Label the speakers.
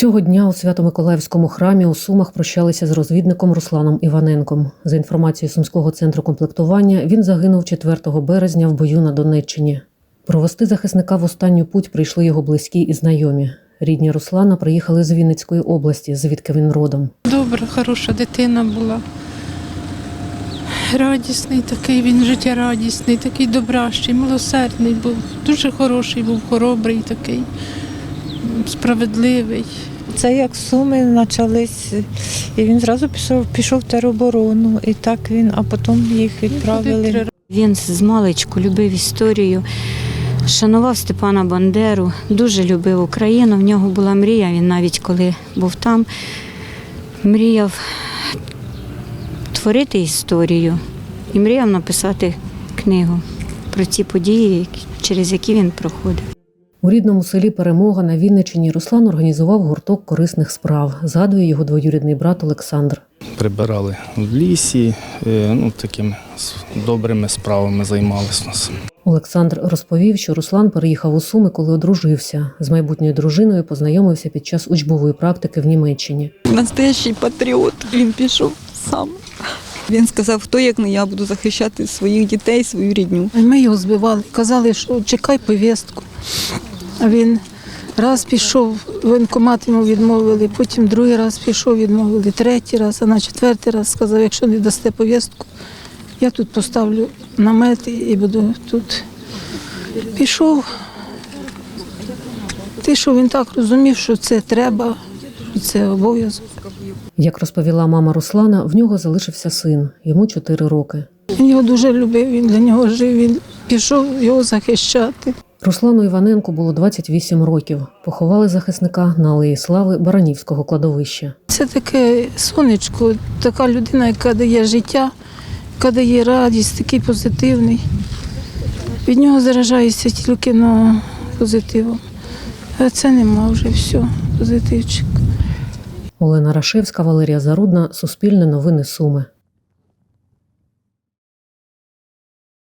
Speaker 1: Цього дня у Свято-Миколаївському храмі у Сумах прощалися з розвідником Русланом Іваненком. За інформацією Сумського центру комплектування, він загинув 4 березня в бою на Донеччині. Провести захисника в останню путь прийшли його близькі і знайомі. Рідні Руслана приїхали з Вінницької області, звідки він родом.
Speaker 2: Добра, хороша дитина була. Радісний такий, він життєрадісний, такий добращий, милосердний був. Дуже хороший був, хоробрий такий, справедливий.
Speaker 3: Це як суми почались, і він зразу пішов, пішов в тероборону, і так він, а потім їх відправили.
Speaker 4: Він з маличку любив історію, шанував Степана Бандеру, дуже любив Україну. В нього була мрія. Він навіть коли був там, мріяв творити історію і мріяв написати книгу про ті події, через які він проходив.
Speaker 1: У рідному селі Перемога на Вінниччині Руслан організував гурток корисних справ. Згадує його двоюрідний брат Олександр.
Speaker 5: прибирали в лісі, е, ну такими добрими справами займалися нас.
Speaker 1: Олександр розповів, що Руслан переїхав у Суми, коли одружився. З майбутньою дружиною познайомився під час учбової практики в Німеччині.
Speaker 6: Настоящий патріот. Він пішов сам. Він сказав, хто як не я буду захищати своїх дітей, свою рідню.
Speaker 2: Ми його збивали, казали, що чекай повістку. А він раз пішов, воєнкомат йому відмовили, потім другий раз пішов, відмовили, третій раз, а на четвертий раз сказав, якщо не дасте повістку, я тут поставлю намет і буду тут. Пішов. Ти що він так розумів, що це треба, це обов'язок.
Speaker 1: Як розповіла мама Руслана, в нього залишився син, йому 4 роки.
Speaker 2: Він його дуже любив, він для нього жив, він пішов його захищати.
Speaker 1: Руслану Іваненку було 28 років. Поховали захисника на алеї слави Баранівського кладовища.
Speaker 2: Це таке сонечко, така людина, яка дає життя, яка дає радість, такий позитивний. Від нього заражається тільки на позитивом. А це нема вже все, позитивчик.
Speaker 1: Олена Рашевська, Валерія Зарудна, Суспільне новини Суми.